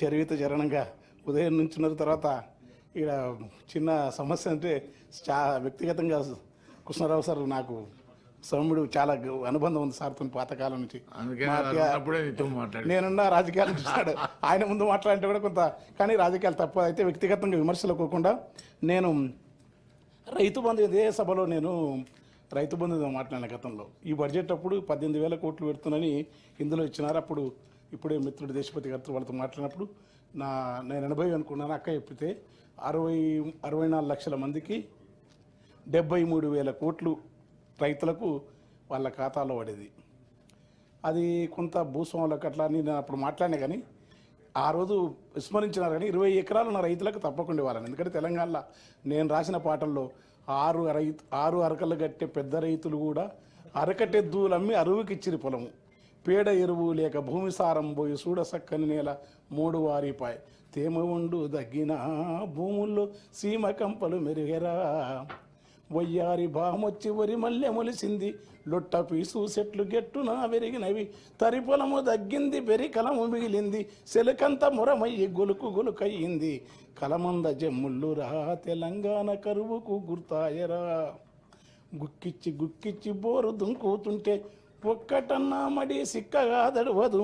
చరివిత చరణంగా ఉదయం నుంచి ఉన్న తర్వాత ఇక్కడ చిన్న సమస్య అంటే చా వ్యక్తిగతంగా కృష్ణారావు సార్ నాకు సౌమ్యుడు చాలా అనుబంధం ఉంది సార్తో పాతకాలం నుంచి. నేనున్న రాజకీయాలు చూస్తాడు ఆయన ముందు మాట్లాడితే కూడా కొంత కానీ రాజకీయాలు తప్ప. అయితే వ్యక్తిగతంగా విమర్శలు పోకుండా నేను రైతు బంధు ఇదే సభలో నేను రైతు బంధు మాట్లాడిన గతంలో. ఈ బడ్జెట్ అప్పుడు పద్దెనిమిది వేల కోట్లు పెడుతున్నానని ఇందులో ఇచ్చినారు. అప్పుడు ఇప్పుడే మిత్రుడు దేశపతి గారితో వాళ్ళతో మాట్లాడినప్పుడు నా నేను ఎనభై అనుకున్నాను అక్క చెప్పితే అరవై అరవై నాలుగు లక్షల మందికి డెబ్బై మూడు వేల కోట్లు రైతులకు వాళ్ళ ఖాతాలో పడేది. అది కొంత భూస్వాములకు అట్లా నేను అప్పుడు మాట్లాడినా కానీ ఆ రోజు విస్మరించినారు కానీ ఇరవై ఎకరాలు ఉన్న రైతులకు తప్పకుండా ఇవ్వాలని. ఎందుకంటే తెలంగాణలో నేను రాసిన పాటల్లో ఆరు రైతు ఆరు అరకలు కట్టే పెద్ద రైతులు కూడా అరకటెద్దులు అమ్మి అరువుకి ఇచ్చిరి పొలము. పేడ ఎరువు లేక భూమి సారం పోయి చూడ సక్కని నేల మూడు వారిపాయ్ తేమ ఉండు దగ్గిన భూముల్లో సీమ కంపలు మెరుగెరా. వయ్యారి బామొచ్చి వరి మల్లె మొలిసింది. లొట్ట పీసు చెట్లు గెట్టున వెరిగినవి. తరి పొలము దగ్గింది బెరి కలము మిగిలింది. సెలకంత మురమయ్యి గొలుకు గొలుకయ్యింది. కలమంద జమ్ముళ్ళురా తెలంగాణ కరువుకు గుర్తాయరా. గుక్కిచ్చి గుక్కిచ్చి బోరు దుంకుతుంటే ఒక్కటన్నా మడి సిక్కగా దడవదు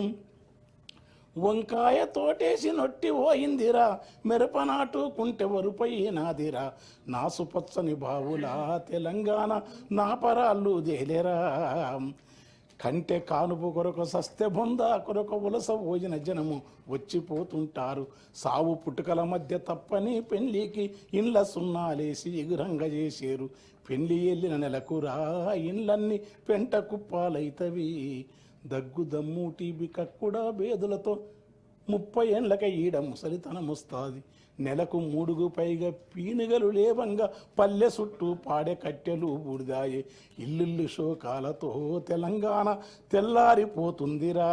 వంకాయ తోటేసి నొట్టి ఓయిందిరా మిరప నాటుకుంటే వరుపైనాదిరా నాసుపచ్చని బావులా తెలంగాణ నా పరాళ్ళు దేలేరా కంటే కానుపు కొరకు సస్తె బొంద కొరకు ఉలస భోజన జనము వచ్చిపోతుంటారు. సావు పుట్టుకల మధ్య తప్పని పెళ్ళికి ఇండ్ల సున్నాలేసి ఎగురంగ చేసేరు. పెళ్ళి వెళ్ళిన నెలకురా ఇండ్లన్నీ పెంట కుప్పాలైతవి. దగ్గు దమ్ము టీబీ కక్కుడా బేదులతో ముప్పై ఏండ్లక ఈడ ముసలితనం నెలకు మూడుగు పైగా పీనుగలు లేవంగా పల్లె చుట్టూ పాడే కట్టెలు బూడిదాయి ఇల్లుల్లు శోకాలతో తెలంగాణ తెల్లారిపోతుందిరా.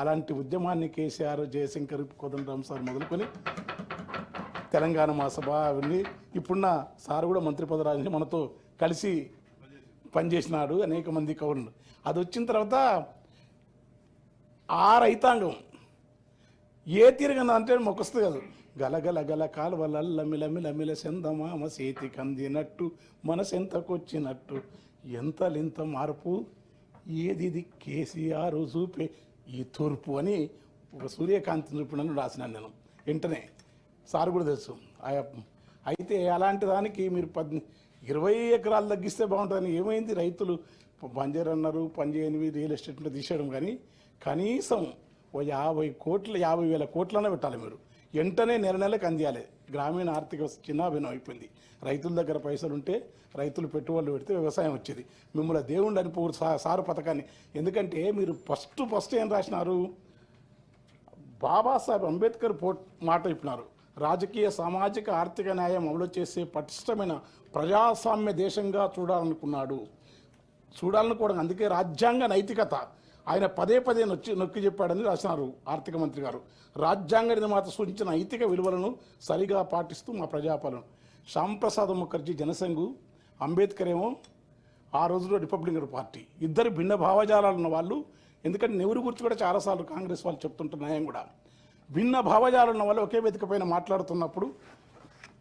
అలాంటి ఉద్యమాన్ని కేసీఆర్ జయశంకర్ కోదండరామ్ సార్ మొదలుకొని తెలంగాణ మహాసభ అవన్నీ ఇప్పుడున్న సార్ కూడా మంత్రి పదరాజుని మనతో కలిసి పనిచేసినాడు అనేక మంది కవులు అది వచ్చిన తర్వాత ఆ రైతాంగం ఏ తీరుగా అంటే మొక్కొస్తుంది కాదు. గలగల గల కాలువలల్ల మిలమిల మిల సెందమామ సేతి కందినట్టు మనసెంతకొచ్చినట్టు. ఎంతలింత మార్పు? ఏది ఇది కేసీఆర్ చూపే ఈ తూర్పు అని ఒక సూర్యకాంతి చూపినని రాసినాను నేను. వెంటనే సార్ కూడా తెలుసు. ఆ- అయితే అలాంటి దానికి మీరు పద్ ఇరవై ఎకరాలు తగ్గిస్తే బాగుంటుందని ఏమైంది? రైతులు బంజర్ అన్నారు పనిచేయనివి రియల్ ఎస్టేట్లో తీసేయడం కానీ కనీసం ఓ యాభై కోట్ల యాభై వేల కోట్లనే పెట్టాలి మీరు. వెంటనే నెల నెలకు అందియాలి. గ్రామీణ ఆర్థిక చిన్నాభిన్నం అయిపోయింది. రైతుల దగ్గర పైసలు ఉంటే రైతులు పెట్టుబడులు పెడితే వ్యవసాయం వచ్చేది. మిమ్మల్ని దేవుడు అని పూర్ సారు పథకాన్ని. ఎందుకంటే మీరు ఫస్ట్ ఫస్ట్ ఏం రాసినారు? బాబాసాహెబ్ అంబేద్కర్ పో మాట చెప్పినారు. రాజకీయ సామాజిక ఆర్థిక న్యాయం అమలు చేసే పటిష్టమైన ప్రజాస్వామ్య దేశంగా చూడాలనుకున్నాడు. చూడాలనుకోవడం అందుకే రాజ్యాంగ నైతికత. ఆయన పదే పదే నొచ్చి నొక్కి చెప్పాడని రాసినారు ఆర్థిక మంత్రి గారు. రాజ్యాంగ నిర్మాత సూచించిన నైతిక విలువలను సరిగా పాటిస్తూ మా ప్రజాపాలన. శ్యాంప్రసాద్ ముఖర్జీ జనసంఘు అంబేద్కర్ ఏమో ఆ రోజులో రిపబ్లికన్ పార్టీ. ఇద్దరు భిన్న భావజాలాలు ఉన్న వాళ్ళు ఎందుకంటే నెహ్రూ గురించి కూడా చాలాసార్లు కాంగ్రెస్ వాళ్ళు చెప్తుంటున్న న్యాయం కూడా. భిన్న భావజాలు ఉన్న వాళ్ళు ఒకే వేదిక పైన మాట్లాడుతున్నప్పుడు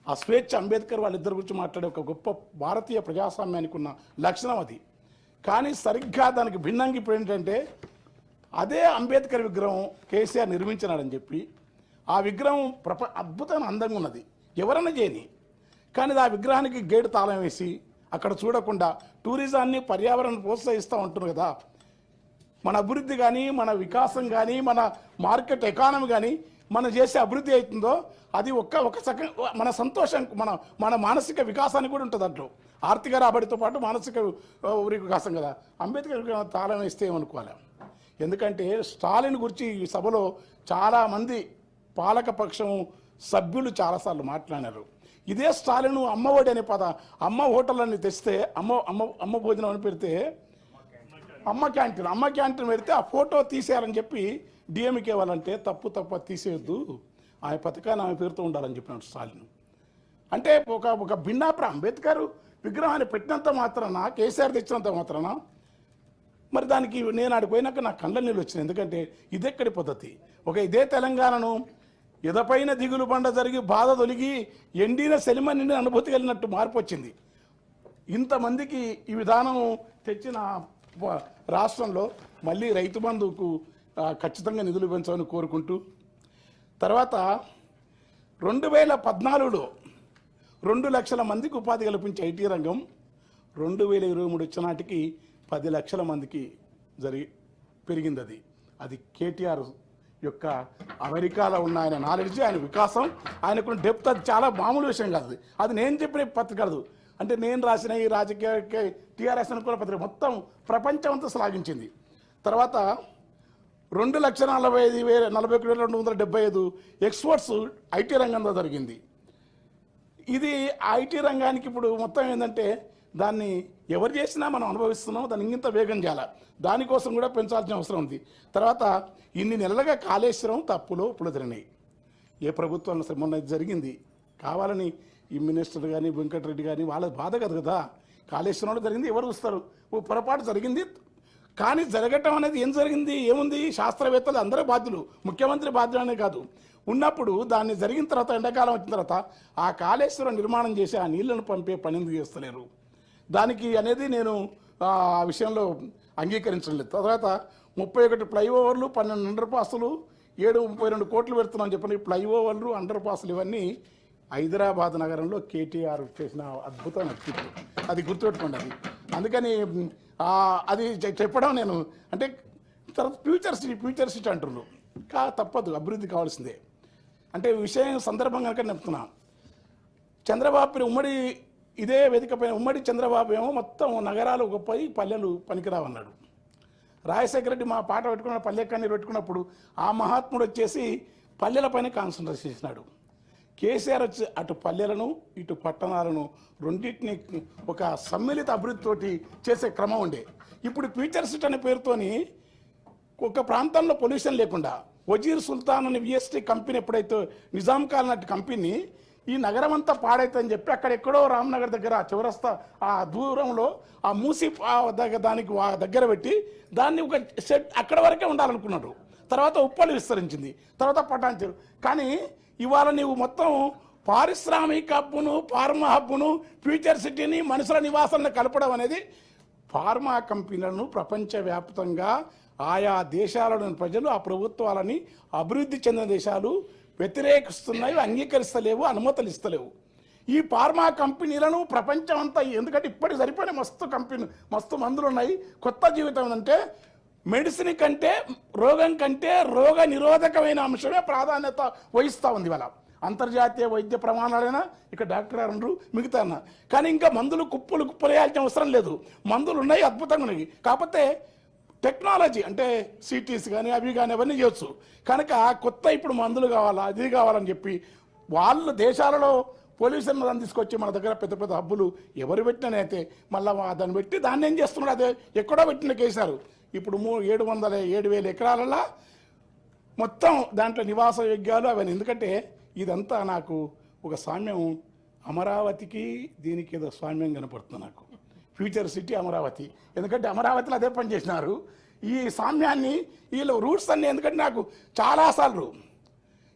ఆ స్వేచ్ఛ అంబేద్కర్ వాళ్ళిద్దరి గురించి మాట్లాడే ఒక గొప్ప భారతీయ ప్రజాస్వామ్యానికి ఉన్న లక్షణం అది. కానీ సరిగ్గా దానికి భిన్నంగా ఇప్పుడు ఏంటంటే అదే అంబేద్కర్ విగ్రహం కేసీఆర్ నిర్మించినాడని చెప్పి ఆ విగ్రహం ప్రప అద్భుతమైన అందంగా ఉన్నది. ఎవరన్నా చేయని. కానీ ఆ విగ్రహానికి గేటు తాళం వేసి అక్కడ చూడకుండా టూరిజాన్ని పర్యావరణ ప్రోత్సహిస్తూ ఉంటుంది కదా. మన అభివృద్ధి కానీ మన వికాసం కానీ మన మార్కెట్ ఎకానమీ కానీ మనం చేసే అభివృద్ధి అవుతుందో అది ఒక్క ఒక సక మన సంతోషం మన మన మానసిక వికాసానికి కూడా ఉంటుంది దాంట్లో ఆర్థిక రాబడితో పాటు మానసిక వికాసం కదా. అంబేద్కర్ తాళం ఇస్తే ఏమనుకోవాలి? ఎందుకంటే స్టాలిన్ గురించి ఈ సభలో చాలామంది పాలకపక్షం సభ్యులు చాలాసార్లు మాట్లాడారు. ఇదే స్టాలిన్ అమ్మఒడి అనే పద అమ్మ హోటల్ అని తెస్తే అమ్మ అమ్మ అమ్మ భోజనం అని పెడితే అమ్మ క్యాంటీన్ అమ్మ క్యాంటీన్ పెడితే ఆ ఫోటో తీసేయాలని చెప్పి డిఎంకే వాళ్ళంటే తప్పు తప్ప అది తీసేయొద్దు. ఆ పథకాన్ని ఆమె పేరుతో ఉండాలని చెప్పినాడు స్టాలిన్. అంటే ఒక ఒక భిన్నాప్ర అంబేద్కర్ విగ్రహాన్ని పెట్టినంత మాత్రాన? కేసీఆర్ తెచ్చినంత మాత్రాన? మరి దానికి నేను ఆడికి పోయినాక నా కళ్ళ నీళ్ళు వచ్చినాయి. ఎందుకంటే ఇదెక్కడి పద్ధతి? ఒక ఇదే తెలంగాణను ఎదపైన దిగులు బండ జరిగి బాధ తొలిగి ఎండిన సెలిమ నిండిన అనుభూతి కలిగినట్టు మార్పు వచ్చింది. ఇంతమందికి ఈ విధానం తెచ్చిన రాష్ట్రంలో మళ్ళీ రైతు బంధుకు ఖచ్చితంగా నిధులు పెంచాలని కోరుకుంటూ తర్వాత రెండు వేల పద్నాలుగులో రెండు లక్షల మందికి ఉపాధి కల్పించే ఐటీ రంగం రెండు వేల ఇరవై మూడు వచ్చిన నాటికి పది లక్షల మందికి జరిగి పెరిగింది అది. అది కేటీఆర్ యొక్క అమెరికాలో ఉన్న ఆయన నాలెడ్జ్ ఆయన వికాసం ఆయనకున్న డెప్త్ అది చాలా మామూలు విషయం కాదు అది. అది నేను చెప్పిన పత్రిక కాదు. అంటే నేను రాసిన ఈ రాజకీయ టీఆర్ఎస్ అనుకున్న పత్రిక మొత్తం ప్రపంచం అంతా శ్లాఘించింది తర్వాత రెండు లక్షల నలభై ఐదు వేల నలభై ఒకటి వేల రెండు వందల డెబ్బై ఐదు ఎక్స్పోర్ట్స్ ఐటీ రంగంలో జరిగింది. ఇది ఐటీ రంగానికి ఇప్పుడు మొత్తం ఏంటంటే దాన్ని ఎవరు చేసినా మనం అనుభవిస్తున్నాం దాన్ని ఇంత వేగం చేయాలి. దానికోసం కూడా పెంచాల్సిన అవసరం ఉంది. తర్వాత ఇన్ని నెలలుగా కాళేశ్వరం తప్పులో ఇప్పుడు ఏ ప్రభుత్వం సరే మొన్న ఇది జరిగింది. కావాలని ఈ మినిస్టర్ కానీ వెంకటరెడ్డి కానీ వాళ్ళ బాధ కదా కదా కాళేశ్వరంలో జరిగింది ఎవరు చూస్తారు ఓ పొరపాటు జరిగింది కానీ జరగటం అనేది ఏం జరిగింది? ఏముంది? శాస్త్రవేత్తలు అందరూ బాధ్యులు. ముఖ్యమంత్రి బాధ్యులనే కాదు. ఉన్నప్పుడు దాన్ని జరిగిన తర్వాత ఎండాకాలం వచ్చిన తర్వాత ఆ కాళేశ్వరం నిర్మాణం చేసి ఆ నీళ్ళను పంపే పని ఎందుకు చేస్తలేరు? దానికి అనేది నేను ఆ విషయంలో అంగీకరించడం లేదు. తర్వాత ముప్పై ఒకటి ఫ్లైఓవర్లు పన్నెండు అండర్ పాసులు ఏడు ముప్పై రెండు కోట్లు పెడుతున్నాం చెప్పిన ఈ ఫ్లైఓవర్లు అండర్ పాసులు ఇవన్నీ హైదరాబాద్ నగరంలో కేటీఆర్ చేసిన అద్భుతమైన అది గుర్తుపెట్టుకోండి అది. అందుకని అది చెప్పడం నేను అంటే తర్వాత ఫ్యూచర్ సిటీ ఫ్యూచర్ సిటీ అంటున్నారు కా తప్పదు అభివృద్ధి కావాల్సిందే. అంటే విషయం సందర్భం కనుక చెప్తున్నా. చంద్రబాబు ఉమ్మడి ఇదే వేదిక ఉమ్మడి చంద్రబాబు ఏమో మొత్తం నగరాలు గొప్పయి పల్లెలు పనికిరావన్నాడు. రాజశేఖర రెడ్డి మా పాట పెట్టుకున్న పల్లె కన్నీరు పెట్టుకున్నప్పుడు ఆ మహాత్ముడు వచ్చేసి పల్లెలపైన కాన్సన్ట్రేట్ చేసినాడు. కేసీఆర్ వచ్చి అటు పల్లెలను ఇటు పట్టణాలను రెండింటిని ఒక సమ్మిళిత అభివృద్ధితోటి చేసే క్రమం ఉండే. ఇప్పుడు ఫ్యూచర్ సిటీ అనే పేరుతోని ఒక ప్రాంతంలో పొల్యూషన్ లేకుండా వజీర్ సుల్తాన్ అనే విఎస్టీ కంపెనీ ఎప్పుడైతే నిజాం కాలనాటి కంపెనీ ఈ నగరం అంతా పాడైతుందని చెప్పి అక్కడ ఎక్కడో రామ్నగర్ దగ్గర చివరస్తా ఆ దూరంలో ఆ మూసి దగ్గర దానికి వా- దగ్గర పెట్టి దాన్ని ఒక సెట్ అక్కడ వరకే ఉండాలనుకున్నాడు తర్వాత ఉప్పలు విస్తరించింది. తర్వాత పటాంచారు కానీ ఇవాళ నీవు మొత్తం పారిశ్రామిక హబ్బును ఫార్మా హబ్బును ఫ్యూచర్ సిటీని మనుషుల నివాసాలను కలపడం అనేది ఫార్మా కంపెనీలను ప్రపంచవ్యాప్తంగా ఆయా దేశాలలోని ప్రజలు ఆ ప్రభుత్వాలని అభివృద్ధి చెందిన దేశాలు వ్యతిరేకిస్తున్నాయి అంగీకరిస్తలేవు అనుమతులు ఇస్తలేవు. ఈ ఫార్మా కంపెనీలను ప్రపంచం అంతా ఎందుకంటే ఇప్పటికి సరిపోయిన మస్తు కంపెనీ మస్తు మందులు ఉన్నాయి. కొత్త జీవితం ఏంటంటే మెడిసిన్ కంటే రోగం కంటే రోగ నిరోధకమైన అంశమే ప్రాధాన్యత వహిస్తూ ఉంది ఇవాళ. అంతర్జాతీయ వైద్య ప్రమాణాలైనా ఇక్కడ డాక్టర్ అనరు మిగతా అన్న. కానీ ఇంకా మందులు కుప్పలు కుప్పలు వేయాల్సిన అవసరం లేదు. మందులు ఉన్నాయి అద్భుతంగా ఉన్నాయి. కాకపోతే టెక్నాలజీ అంటే సిటీస్ కానీ అవి కానీ అవన్నీ చేయొచ్చు. కనుక కొత్త ఇప్పుడు మందులు కావాలా అది కావాలని చెప్పి వాళ్ళు దేశాలలో పొల్యూషన్ దాన్ని తీసుకొచ్చి మన దగ్గర పెద్ద పెద్ద హబ్బులు ఎవరు పెట్టినైతే మళ్ళీ దాన్ని పెట్టి దాన్ని ఏం చేస్తున్నాడు అదే ఎక్కడో పెట్టిన కేసారు. ఇప్పుడు మూ ఏడు వందల ఏడు వేల ఎకరాలలో మొత్తం దాంట్లో నివాస యోగ్యాలు అవన్నీ. ఎందుకంటే ఇదంతా నాకు ఒక సామ్యం. అమరావతికి దీనికి ఏదో సామ్యం కనపడుతుంది నాకు. Future city Amaravati. ఎందుకంటే అమరావతిలో అదే పనిచేసినారు ఈ సామ్యాన్ని వీళ్ళ రూట్స్ అన్ని ఎందుకంటే నాకు చాలాసార్లు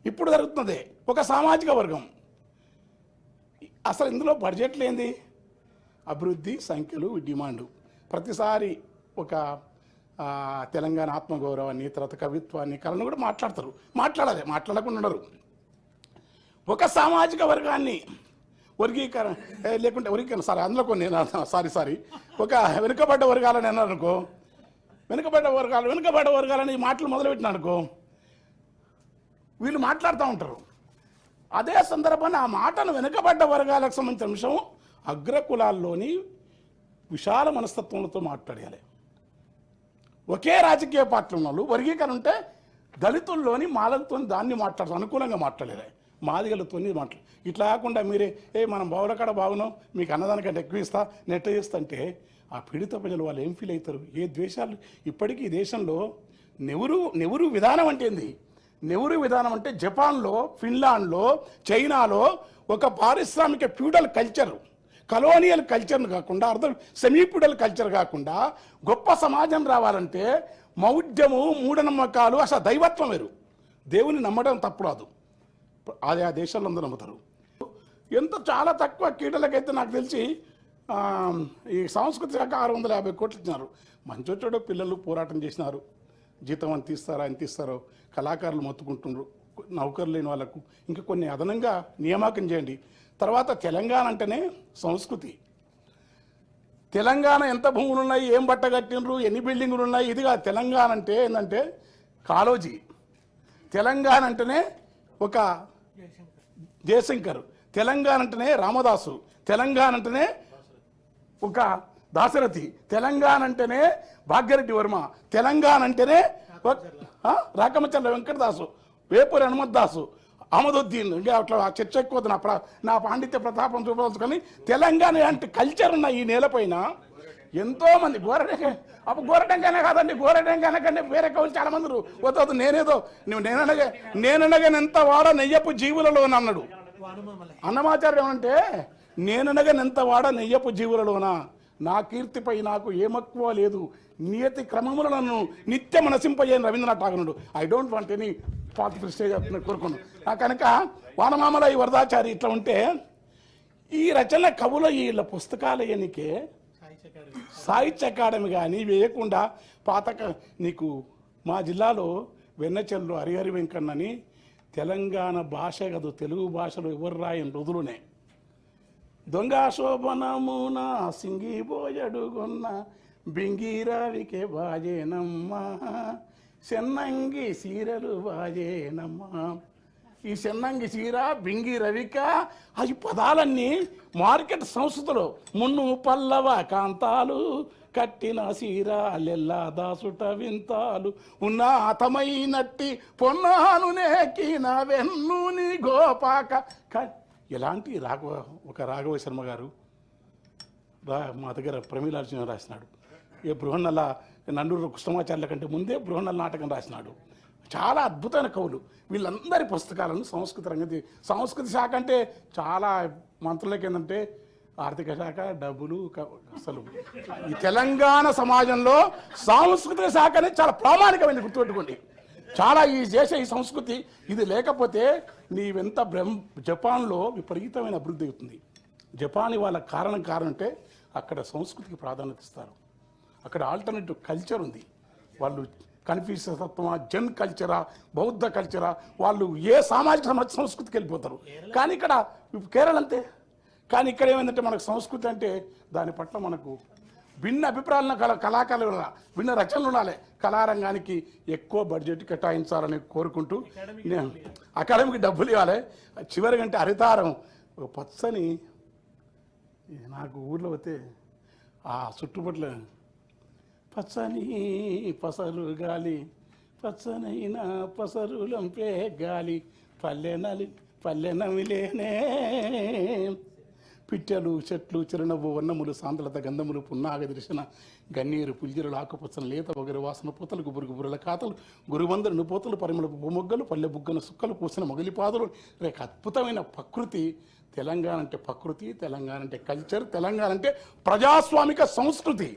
ఇప్పుడు జరుగుతున్నదే ఒక సామాజిక వర్గం. అసలు ఇందులో బడ్జెట్లు ఏంది అభివృద్ధి సంఖ్యలు డిమాండు. ప్రతిసారి ఒక తెలంగాణ ఆత్మగౌరవాన్ని తర్వాత కవిత్వాన్ని కళను కూడా మాట్లాడతారు. మాట్లాడాలి. మాట్లాడకుండా ఉండరు. ఒక సామాజిక వర్గాన్ని వర్గీకరణ లేకుంటే వర్గీకరణ సారీ అందులో కొన్ని సారీ సారీ. ఒక వెనుకబడ్డ వర్గాలని అన్నారు అనుకో వెనుకబడ్డ వర్గాలు వెనుకబడ్డ వర్గాలని ఈ మాటలు మొదలుపెట్టిన అనుకో వీళ్ళు మాట్లాడుతూ ఉంటారు. అదే సందర్భాన్ని ఆ మాటను వెనుకబడ్డ వర్గాలకు సంబంధించిన అంశం అగ్రకులాల్లోని విశాల మనస్తత్వంతో మాట్లాడాలి ఒకే రాజకీయ పార్టీలు ఉన్న వాళ్ళు వర్గీకరణ ఉంటే దళితుల్లోని మాలలతో దాన్ని మాట్లాడతారు అనుకూలంగా మాట్లాడలేదు మాదిగలతో మాట్లాడు ఇట్లా కాకుండా మీరే ఏ మనం బావులకాడ బాగున్నాం మీకు అన్నదానికంటే ఎక్కువ ఇస్తా నెట్ చేస్తా అంటే ఆ పీడిత ప్రజలు వాళ్ళు ఏం ఫీల్ అవుతారు? ఏ ద్వేషాలు? ఇప్పటికీ ఈ దేశంలో నెవరు నెవరు విధానం అంటే ఏంది? నెవరు విధానం అంటే జపాన్లో ఫిన్లాండ్లో చైనాలో ఒక పారిశ్రామిక ఫ్యూడల్ కల్చర్. కలోనియల్ కల్చర్ను కాకుండా అర్థం సెమీపుడల్ కల్చర్ కాకుండా గొప్ప సమాజం రావాలంటే మౌఢ్యము మూఢనమ్మకాలు అసలు దైవత్వం వేరు. దేవుని నమ్మడం తప్పు రాదు ఆయా దేశాల్లో అందరూ నమ్ముతారు. ఎంత చాలా తక్కువ కీటలకైతే నాకు తెలిసి ఈ సంస్కృతి శాఖ ఆరు వందల యాభై కోట్లు ఇచ్చినారు. మంచోటోడో పిల్లలు పోరాటం చేసినారు. జీతం అంత ఇస్తారా ఎంత ఇస్తారో కళాకారులు మొత్తుకుంటున్నారు నౌకరు లేని వాళ్ళకు ఇంకా కొన్ని అదనంగా నియామకం చేయండి. తర్వాత తెలంగాణ అంటేనే సంస్కృతి. తెలంగాణ ఎంత భూములు ఉన్నాయి ఏం బట్ట కట్టినరు ఎన్ని బిల్డింగులు ఉన్నాయి ఇదిగా తెలంగాణ అంటే ఏంటంటే కాలోజీ తెలంగాణ అంటేనే ఒక జయశంకర్. తెలంగాణ అంటేనే రామదాసు. తెలంగాణ అంటేనే ఒక దాశరథి. తెలంగాణ అంటేనే భాగ్యరెడ్డి వర్మ. తెలంగాణ అంటేనే ఒక- రాకమచంద్ర వెంకటదాసు. వేపూరి హనుమద్దాసు అమదుద్దీన్. ఇంకా అట్లా ఆ చర్చ ఎక్కువ నా నా పాండిత్య ప్రతాపం చూపవచ్చు కానీ తెలంగాణ అంటే కల్చర్ ఉన్న ఈ నేలపైన ఎంతో మంది గోరటంక అప్పుడు గోరటంకనే కాదండి గోరటంకనే కంటే వేరే కవులు చాలా మంది వద్దు నేనేదో నువ్వు నేననగా నేననగా ఎంత వాడ నెయ్యపు జీవులలో అన్నాడు. అన్నమాచార్యం అంటే నేననగా ఎంత వాడ నెయ్యపు జీవులలోనా? నా కీర్తిపై నాకు ఏమక్కువ లేదు. నియతి క్రమములను నిత్య నిత్యం నశింపజేయని రవీంద్రనాథ్ ఠాగూరుడు ఐ డోంట్ వాంట్ ఎనీ పాత కృష్ణ చెప్తున్న కోరుకున్నాను ఆ కనుక వానమామల ఈ వరదాచారి ఇట్లా ఉంటే ఈ రచనల కవుల వీళ్ళ పుస్తకాలయానికి సాహిత్య అకాడమీ కానీ వేయకుండా పాత నీకు మా జిల్లాలో వెన్నచెల్లు హరిహరి వెంకన్నని తెలంగాణ భాష కాదు తెలుగు భాషలో ఎవరు రాయని రుదులునే. దొంగ శోభనమున సింగిపోయడుగొన్న బింగిరావికే బాజేనమ్మా. చెన్నంగి సీరలు బాజేనమ్మా ఈ చెన్నంగి చీర బింగి రవిక అవి పదాలన్నీ మార్కెట్ సంస్థలో మున్ను పల్లవ కాంతాలు కట్టిన సీర లెల్లా దాసుట వింతాలు ఉన్న అతమైనట్టి పొన్నాను నేకిన వెన్నుని గోపాక. ఇలాంటి ఎలాంటి రాఘవ ఒక రాఘవ శర్మ గారు రా మా దగ్గర ప్రమీలార్జున రాసినాడు. ఏ బృహన్నలా నండూరు కృష్ణమాచార్యుల కంటే ముందే బృహన్నల నాటకం రాసినాడు. చాలా అద్భుతమైన కవులు. వీళ్ళందరి పుస్తకాలను సంస్కృత రంగతి సంస్కృతి శాఖ అంటే చాలా మంత్రులకి ఏంటంటే ఆర్థిక శాఖ డబ్బులు అసలు ఈ తెలంగాణ సమాజంలో సాంస్కృతిక శాఖ అనేది చాలా ప్రామాణికమైనది గుర్తుపెట్టుకోండి. చాలా ఈ దేశ ఈ సంస్కృతి ఇది లేకపోతే నీవెంత బ్రహ్మ జపాన్లో విపరీతమైన అభివృద్ధి అవుతుంది. జపాన్ వాళ్ళ కారణం కారణం అంటే అక్కడ సంస్కృతికి ప్రాధాన్యత ఇస్తారు. అక్కడ ఆల్టర్నేటివ్ కల్చర్ ఉంది. వాళ్ళు కన్ఫ్యూషియస్ తత్వమా జన్ కల్చరా బౌద్ధ కల్చరా వాళ్ళు ఏ సామాజిక సమాజ సంస్కృతికి వెళ్ళిపోతారు. కానీ ఇక్కడ కేరళ అంతే. కానీ ఇక్కడ ఏమైందంటే మనకు సంస్కృతి అంటే దాని పట్ల మనకు భిన్న అభిప్రాయాలను కల కళాకారులు భిన్న రచనలు ఉండాలి. కళారంగానికి ఎక్కువ బడ్జెట్ కేటాయించాలని కోరుకుంటూ నేను అకాడమీకి డబ్బులు ఇవ్వాలి. చివరికంటే హరితారం. ఒక పచ్చని నాకు ఊర్లో పోతే ఆ చుట్టుపట్ల పచ్చని పసరు గాలి పచ్చనైన పసరులంపే గాలి పల్లె నలి పల్లె నమిలేనే. పిట్టలు చెట్లు చిరునవ్వు వర్ణములు సాంద్రత గంధములు పున్నాగ దర్శన గన్నీరు పుల్జిరులు ఆకుపచ్చని లేత ఒకరి వాసన పూతలు గుబురు గుబురుల కాతలు గురువందరు పూతలు పరిమళ మొగ్గలు పల్లె బుగ్గన సుక్కలు పూసిన మొగలిపాదులు రేఖ అద్భుతమైన ప్రకృతి. తెలంగాణ అంటే ప్రకృతి తెలంగాణ అంటే కల్చర్ తెలంగాణ అంటే ప్రజాస్వామిక సంస్కృతి.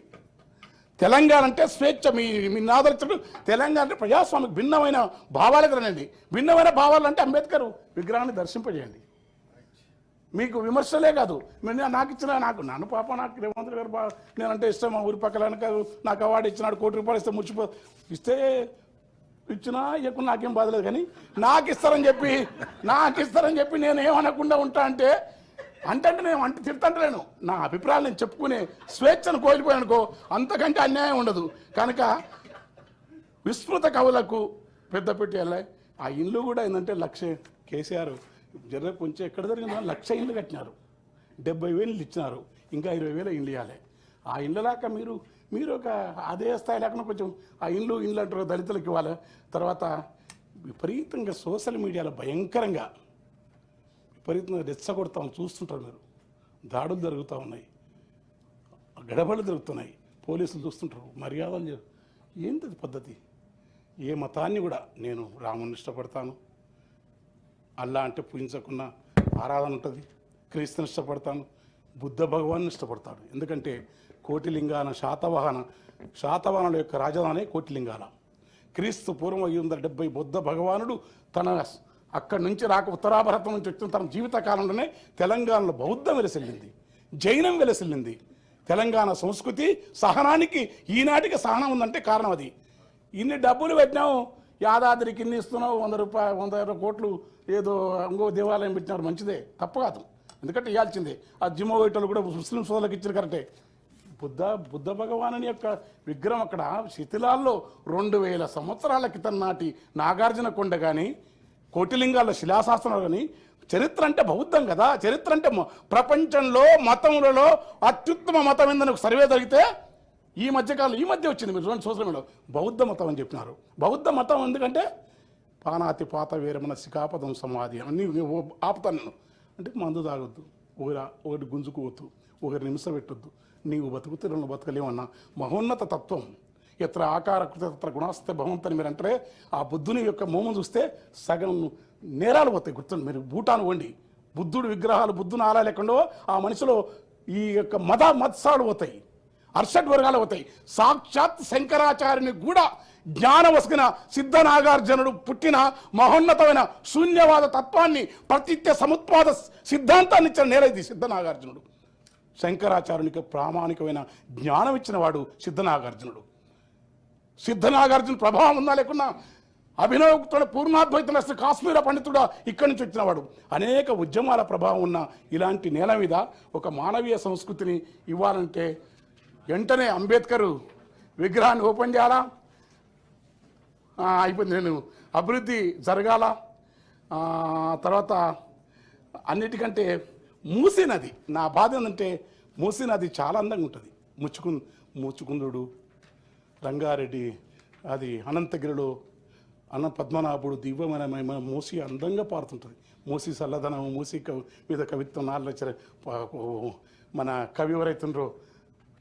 తెలంగాణ అంటే స్వేచ్ఛ మీ మీ నాదరించడం తెలంగాణ అంటే ప్రజాస్వామికి భిన్నమైన భావాలు కదండి. భిన్నమైన భావాలు అంటే అంబేద్కర్ విగ్రహాన్ని దర్శింపజేయండి. మీకు విమర్శలే కాదు. మీరు నాకు ఇచ్చిన నాకు నన్ను పాప నాకు రేవంత్ గారు బా నేనంటే ఇష్టం. మా ఊరి పక్కల వెనక నాకు అవార్డు ఇచ్చినాడు కోటి రూపాయలు ఇస్తే ముచ్చిపో ఇస్తే ఇచ్చినా ఇవ్వకుండా నాకేం బాధలేదు కానీ నాకు ఇస్తారని చెప్పి నాకు ఇస్తారని చెప్పి నేను ఏమనకుండా ఉంటా అంటే అంటే నేను అంటే తిడతంటలేను. నా అభిప్రాయాలు నేను చెప్పుకునే స్వేచ్ఛను కోల్పోయానుకో అంతకంటే అన్యాయం ఉండదు. కనుక విస్తృత కవులకు పెద్ద వెళ్ళాయి ఆ ఇల్లు కూడా ఏంటంటే లక్ష కేసీఆర్ జర్ర కొంచెం ఎక్కడ జరిగిందో లక్ష ఇల్లు కట్టినారు. డెబ్బై వేలు ఇచ్చినారు. ఇంకా ఇరవై వేల ఇల్లు ఇవ్వాలి. ఆ ఇళ్ళ లాగా మీరు మీరు ఒక అదే స్థాయి లేకుండా కొంచెం ఆ ఇల్లు ఇల్లు అంటారు దళితులకు ఇవ్వాలి. తర్వాత విపరీతంగా సోషల్ మీడియాలో భయంకరంగా విపరీతంగా రెచ్చగొడతాం చూస్తుంటారు మీరు. దాడులు జరుగుతూ ఉన్నాయి. గడబడలు జరుగుతున్నాయి. పోలీసులు చూస్తుంటారు. మర్యాదలు ఏంటది ఏంటిది పద్ధతి? ఏ మతాన్ని కూడా నేను రాముని ఇష్టపడతాను. అల్లా అంటే పూజించకుండా ఆరాధన ఉంటుంది. క్రీస్తుని ఇష్టపడతాను. బుద్ధ భగవాన్ని ఇష్టపడతాడు. ఎందుకంటే కోటిలింగాన శాతవాహన శాతవాహనుల యొక్క రాజధాని కోటిలింగాల. క్రీస్తు పూర్వం ఐదు వందల డెబ్బై బుద్ధ భగవానుడు తన అక్కడి నుంచి రాక ఉత్తరాభారతం నుంచి వచ్చిన తన జీవిత కాలంలోనే తెలంగాణలో బౌద్ధం వెలసిల్లింది జైనం వెలసిల్లింది. తెలంగాణ సంస్కృతి సహనానికి ఈనాటికి సహనం ఉందంటే కారణం అది. ఇన్ని డబ్బులు పెట్టినావు యాదాద్రికి ఇన్ని ఇస్తున్నావు వంద రూపాయలు వంద ఇరవై కోట్లు ఏదో ఇంకో దేవాలయం పెట్టినారు మంచిదే తప్పు కాదు ఎందుకంటే ఇవ్వాల్సిందే ఆ జిమ్మో కూడా ముస్లిం సోదరులకు ఇచ్చారు కరెక్టే. బుద్ధ బుద్ధ భగవానుని యొక్క విగ్రహం అక్కడ శిథిలాల్లో రెండు వేల సంవత్సరాల క్రితం నాటి నాగార్జున కొండ కానీ కోటిలింగాల శిలాశాసనాలు కానీ చరిత్ర అంటే బౌద్ధం కదా చరిత్ర అంటే ప్రపంచంలో మతములలో అత్యుత్తమ మతం ఏందని ఒక సర్వే జరిగితే ఈ మధ్యకాలం ఈ మధ్య వచ్చింది మీరు చూడండి సోషల్ మీడియాలో. బౌద్ధ మతం అని చెప్పినారు. బౌద్ధ మతం ఎందుకంటే పానాతి పాత వీరమన శిఖాపదం సమాధి అన్ని ఆపుతాను నేను. అంటే మందు తాగొద్దు ఒకరి ఒకటి గుంజుకోవద్దు ఒకరి నిమిషం పెట్టొద్దు. నీవు బతుకుతున్న బతకలేమన్నా మహోన్నత తత్వం. ఎత్ర ఆకార తత్ర గుణాస్తే భవంతని మీరు అంటే ఆ బుద్ధుని యొక్క మోమం చూస్తే సగం నేరాలు పోతాయి గుర్తుంది మీరు. భూటాన్ వండి బుద్ధుడు విగ్రహాలు బుద్ధుని ఆలయాలు ఎక్కడో ఆ మనిషిలో ఈ యొక్క మత మత్సాలు పోతాయి. అర్షడ్ వర్గాలు పోతాయి. సాక్షాత్ శంకరాచార్యుని కూడా జ్ఞాన వసగిన సిద్ధ నాగార్జునుడు పుట్టిన మహోన్నతమైన శూన్యవాద తత్వాన్ని ప్రతిత్య సముత్పాద సిద్ధాంతాన్ని ఇచ్చిన నేల ఇది సిద్ధ నాగార్జునుడు శంకరాచార్యునికి ప్రామాణికమైన జ్ఞానం ఇచ్చిన వాడు సిద్ధ నాగార్జునుడు సిద్ధ నాగార్జున ప్రభావం ఉందా లేకున్నా? అభినవకుతుడు పూర్ణాద్వైతుడు అసలు కాశ్మీర పండితుడు? ఇక్కడి నుంచి వచ్చినవాడు. అనేక ఉద్యమాల ప్రభావం ఉన్న ఇలాంటి నేల మీద ఒక మానవీయ సంస్కృతిని ఇవ్వాలంటే వెంటనే అంబేద్కర్ విగ్రహాన్ని ఓపెన్ చేయాలా? అయిపోయింది. నేను అభివృద్ధి జరగాల. తర్వాత అన్నిటికంటే మూసీ నది. నా బాధ ఏంటంటే మూసీ నది చాలా అందంగా ఉంటుంది. ముచ్చుకు ముచ్చుకుందుడు రంగారెడ్డి అది అనంతగిరిలో అన్న పద్మనాభుడు దివ్యమైన మూసి అందంగా పారుతుంటుంది మూసి చల్లదనం మూసి కవి మీద కవిత్వం నాలుగు మన కవి ఎవరైతుండ్రో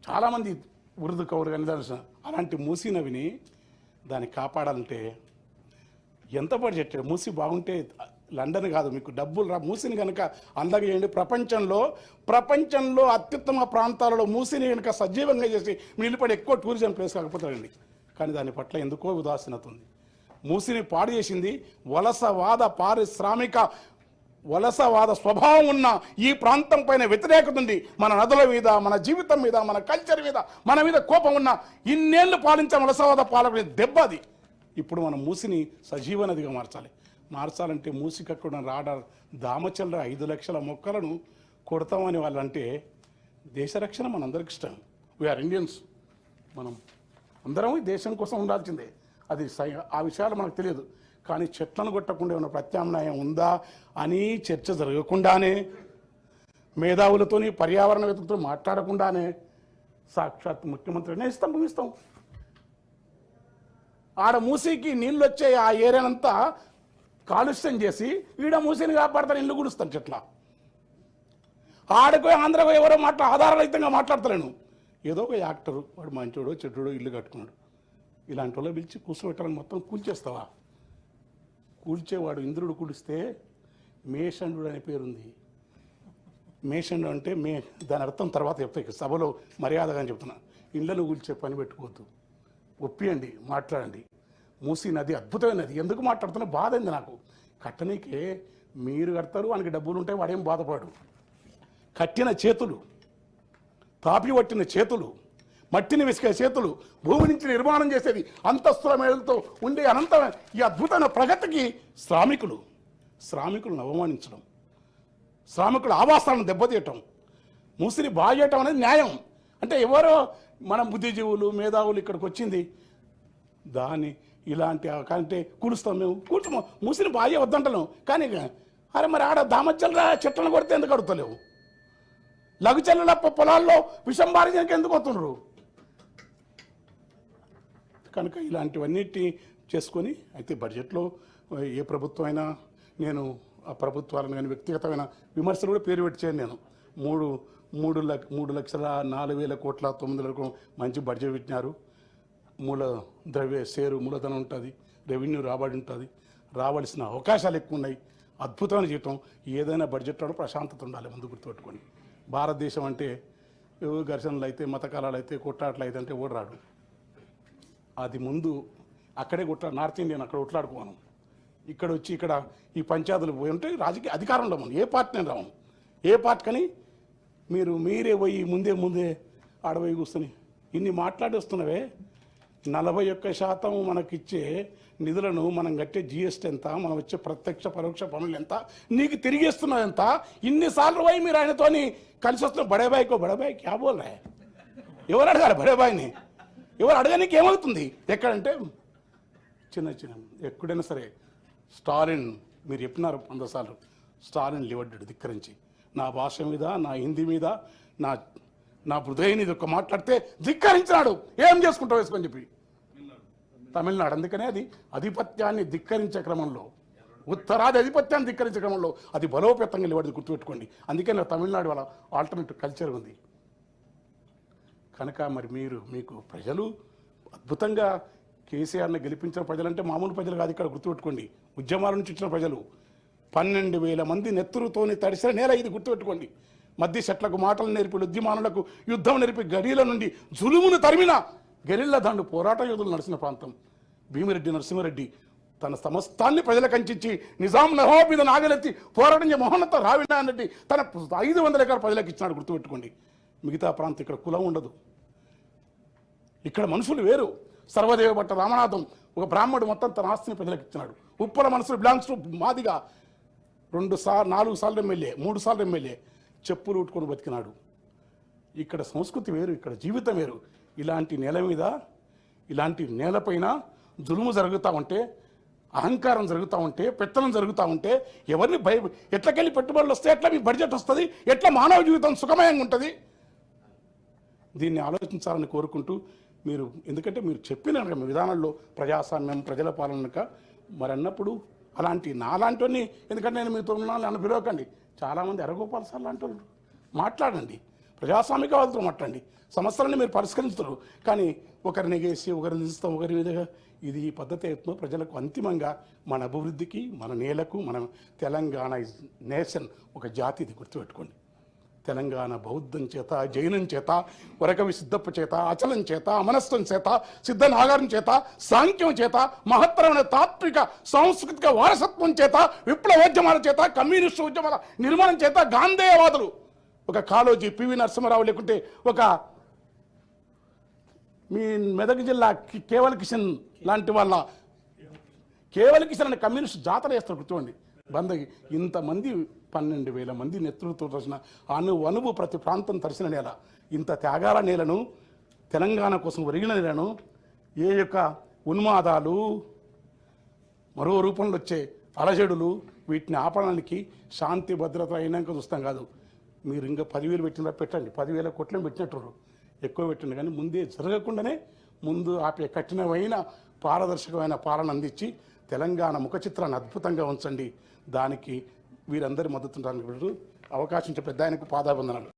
చాలామంది ఉరుదు కవులు కానీ దాని అలాంటి మూసి నవిని దాన్ని కాపాడాలంటే ఎంత బడ్జెట్? మూసి బాగుంటే లండన్ కాదు మీకు డబ్బులు రా మూసిని కనుక అందగేయండి ప్రపంచంలో ప్రపంచంలో అత్యుత్తమ ప్రాంతాలలో మూసిని కనుక సజీవంగా చేసి నిలబడి ఎక్కువ టూరిజం ప్లేస్ కాకపోతారండి కానీ దాని పట్ల ఎందుకో ఉదాసీనత ఉంది. మూసిని పాడు చేసింది వలసవాద పారిశ్రామిక వలసవాద స్వభావం ఉన్న ఈ ప్రాంతం పైన వ్యతిరేకత ఉంది. మన నదుల మీద మన జీవితం మీద మన కల్చర్ మీద మన మీద కోపం ఉన్న ఇన్నేళ్ళు పాలించిన వలసవాద పాలకుడి దెబ్బ అది. ఇప్పుడు మనం మూసిని సజీవ నదిగా మార్చాలి. మార్చాలంటే మూసికక్కడ రాడ దామచల్ర ఐదు లక్షల మొక్కలను కొడతామని వాళ్ళంటే దేశ రక్షణ మనందరికి ఇష్టం. వీఆర్ ఇండియన్స్ మనం అందరం ఈ దేశం కోసం ఉండాల్సిందే. అది సై- ఆ విషయాలు మనకు తెలియదు. కానీ చెట్లను కొట్టకుండా ఉన్న ప్రత్యామ్నాయం ఉందా అని చర్చ జరగకుండానే మేధావులతోని పర్యావరణవేత్తలతో మాట్లాడకుండానే సాక్షాత్ ముఖ్యమంత్రినే "నేను ఇస్తాం ఆడ మూసీకి నీళ్ళు వచ్చే ఆ ఏరియానంతా కాలుష్యం చేసి ఈడ మూసిని కాపాడతాను ఇల్లు గుడుస్తాను చెట్ల. ఆడకు ఆంధ్రకు ఎవరో మాట్లా ఆధారరహితంగా మాట్లాడతలేను. ఏదో ఒక యాక్టరు వాడు మంచోడో చెట్టుడో ఇల్లు కట్టుకున్నాడు. ఇలాంటి వాళ్ళు పిలిచి కూర్చోబెట్టాలని మొత్తం కూల్చేస్తావా? కూల్చేవాడు ఇంద్రుడు కూలిస్తే మేషండు అనే పేరుంది. మేషండు అంటే మే దాని అర్థం తర్వాత చెప్తా సభలో మర్యాదగా అని చెప్తున్నా. ఇళ్ళను కూల్చే పని పెట్టుకోవద్దు. ఒప్పియండి మాట్లాడండి. మూసీ నది అద్భుతమైన నది. ఎందుకు మాట్లాడుతున్నా? బాధ అయింది నాకు. కట్టనీకే మీరు కడతారు వానికి డబ్బులు ఉంటే వాడేం బాధపడు కట్టిన చేతులు తాపి పట్టిన చేతులు మట్టిని విసికే చేతులు భూమి నుంచి నిర్మాణం చేసేది అంతస్తుల మేళతో ఉండే అనంత ఈ అద్భుతమైన ప్రగతికి శ్రామికులు శ్రామికులను అవమానించడం శ్రామికుల ఆవాసాలను దెబ్బతీయటం మూసిని బాగేయటం చేయటం అనేది న్యాయం. అంటే ఎవరో మన బుద్ధిజీవులు మేధావులు ఇక్కడికి వచ్చింది. దాన్ని ఇలాంటి అంటే కూలుస్తాం మేము. కూలుతాము ముసిని బాగా వద్దంటలేము కానీ అరే మరి ఆడ దామచ్చలరా చెట్లను కొడితే ఎందుకు అడుగుతలేవు? లఘుచల్ల పొలాల్లో విషం బారిజనకి ఎందుకు వస్తుండ్రు? కనుక ఇలాంటివన్నిటి చేసుకొని అయితే బడ్జెట్లో ఏ ప్రభుత్వం అయినా నేను ఆ ప్రభుత్వాలను కానీ వ్యక్తిగతమైన విమర్శలు కూడా పేరు పెట్టి నేను. మూడు మూడు లక్ష మూడు లక్షల నాలుగు వేల కోట్ల తొమ్మిది వరకు మంచి బడ్జెట్ పెట్టినారు. మూల ద్రవ్య షేరు మూలధనం ఉంటుంది రెవెన్యూ రాబడి ఉంటుంది. రావాల్సిన అవకాశాలు ఎక్కువ ఉన్నాయి. అద్భుతమైన జీవితం. ఏదైనా బడ్జెట్లో ప్రశాంతత ఉండాలి ముందు గుర్తుపెట్టుకొని. భారతదేశం అంటే ఘర్షణలు అయితే మతకాలాలు అయితే కొట్లాటలు అయితే అంటే ఓడిరాడు అది ముందు అక్కడే కొట్లా నార్త్ ఇండియన్ అక్కడ కొట్లాడుకోను. ఇక్కడ వచ్చి ఇక్కడ ఈ పంచాయతీలు పోయి ఉంటే రాజకీయ అధికారంలో మనం ఏ పార్టీ నేను ఏ పార్టీ కానీ మీరు మీరే పోయి ముందే ముందే ఆడపోయి కూర్చొని ఇన్ని మాట్లాడేస్తున్నవే నలభై ఒక్క శాతం మనకిచ్చే నిధులను మనం కట్టే జిఎస్టీ ఎంత? మనం వచ్చే ప్రత్యక్ష పరోక్ష పనులు ఎంత? నీకు తిరిగేస్తున్నది ఎంత ఇన్నిసార్లు పోయి మీరు ఆయనతోని కలిసి వస్తున్న బడేబాయికో బడేబాయి క్యా బోల్ ఎవరు అడగాలి బడేబాయిని? ఎవరు అడగనీకి ఏమవుతుంది? ఎక్కడంటే చిన్న చిన్న ఎక్కడైనా సరే స్టాలిన్ మీరు చెప్పినారు వంద సార్లు స్టాలిన్ లివడ్డాడు ధిక్కరించి. నా భాష మీద నా హిందీ మీద నా నా హృదయం ఇది ఒక మాట్లాడితే ధిక్కరించినాడు. ఏం చేసుకుంటావు వేసుకొని చెప్పి? తమిళనాడు. అందుకనే అది ఆధిపత్యాన్ని ధిక్కరించే క్రమంలో ఉత్తరాది అధిపత్యాన్ని ధిక్కరించే క్రమంలో అది బలోపేతంగా నిలబడి గుర్తుపెట్టుకోండి. అందుకే నా తమిళనాడు వాళ్ళ ఆల్టర్నేటివ్ కల్చర్ ఉంది. కనుక మరి మీరు మీకు ప్రజలు అద్భుతంగా కేసీఆర్ని గెలిపించిన ప్రజలంటే మామూలు ప్రజలు కాదు ఇక్కడ గుర్తుపెట్టుకోండి. ఉద్యమాల నుంచి వచ్చిన ప్రజలు పన్నెండు వేల మంది నెత్తురుతోని తడిసిన నేల ఇది గుర్తుపెట్టుకోండి. మధ్య చెట్లకు మాటలు నేర్పి ఉద్యమానులకు యుద్ధం నేర్పి గడీల నుండి జులుమును తరిమిన గెరిల్ల దాండు పోరాట యోధులు నడిచిన ప్రాంతం. భీమిరెడ్డి నరసింహారెడ్డి తన సమస్తాన్ని ప్రజలకు అంచించి నిజాం నవాబ్ మీద నాగలెత్తి పోరాటం మహోన్నత రావినా రెడ్డి తన ఐదు వందల ఎకరాల ప్రజలకు ఇచ్చినాడు గుర్తుపెట్టుకోండి. మిగతా ప్రాంతం ఇక్కడ కులం ఉండదు. ఇక్కడ మనుషులు వేరు. సర్వదేవ భట్ట రామనాథం ఒక బ్రాహ్మడు మొత్తం తన ఆస్తిని ప్రజలకు ఇచ్చినాడు. ఉప్పల మనసులు బిలాంగ్స్ మాదిగా రెండు సార్లు నాలుగు సార్లు ఎమ్మెల్యే మూడు సార్లు ఎమ్మెల్యే చెప్పులు ఉట్టుకొని బతికినాడు. ఇక్కడ సంస్కృతి వేరు ఇక్కడ జీవితం వేరు. ఇలాంటి నేల మీద ఇలాంటి నేలపైన జులుము జరుగుతూ ఉంటే అహంకారం జరుగుతూ ఉంటే పెత్తనం జరుగుతూ ఉంటే ఎవరిని భయ ఎట్లకెళ్ళి పెట్టుబడులు వస్తే ఎట్లా మీ బడ్జెట్ వస్తుంది ఎట్లా మానవ జీవితం సుఖమయంగా ఉంటుంది? దీన్ని ఆలోచించాలని కోరుకుంటూ మీరు ఎందుకంటే మీరు చెప్పిన విధానంలో ప్రజాస్వామ్యం ప్రజల పాలనక మరి అన్నప్పుడు అలాంటి నాలాంటివన్నీ ఎందుకంటే నేను మీతో ఉన్నాను అని పిలవకండి చాలామంది అరగోపాల్ సార్ లాంటి వాళ్ళు మాట్లాడండి. ప్రజాస్వామిక వాళ్ళతో మాట్లాడండి. సమస్యలను మీరు పరిష్కరించరు. కానీ ఒకరిని గేసి ఒకరిని నిలుస్తాం ఒకరి విధంగా ఇది ఈ పద్ధతి అవుతుందో ప్రజలకు అంతిమంగా మన అభివృద్ధికి మన నేలకు మన తెలంగాణ నేషన్ ఒక జాతి ఇది గుర్తుపెట్టుకోండి. తెలంగాణ బౌద్ధం చేత జైనం చేత వరకవి సిద్ధప్ప చేత అచలం చేత అమనస్వం చేత సిద్ధ నాగారం చేత సాంఖ్యం చేత మహత్తరమైన తాత్విక సాంస్కృతిక వారసత్వం చేత విప్లవోద్యమాల చేత కమ్యూనిస్టు ఉద్యమాల నిర్మాణం చేత గాంధేయవాదులు ఒక కాలోజీ పివి నరసింహారావు లేకుంటే ఒక మీ మెదక్ జిల్లా కి- కేవల కిషన్ లాంటి వాళ్ళ కేవల కిషన్ అనే కమ్యూనిస్ట్ జాతర చేస్తారు కూర్చోండి. బందగి ఇంతమంది పన్నెండు వేల మంది నేతృత్వం తరిచిన అను అనువు ప్రతి ప్రాంతం తరిచిన నేల. ఇంత త్యాగాల నేలను తెలంగాణ కోసం ఒరిగిన నేలను ఏ యొక్క ఉన్మాదాలు మరో రూపంలో వచ్చే అలజడులు వీటిని ఆపడానికి శాంతి భద్రత అయినాక చూస్తాం కాదు. మీరు ఇంకా పదివేలు పెట్టినా పెట్టండి. పదివేల కోట్లను పెట్టినట్టు ఎక్కువ పెట్టండి. కానీ ముందే జరగకుండానే ముందు ఆపే కఠినమైన పారదర్శకమైన పాలన అందించి తెలంగాణ ముఖ చిత్రాన్ని అద్భుతంగా ఉంచండి. దానికి వీరందరి మద్దతు అవకాశం పెద్ద ఆయనకు పాదాబంధనాలు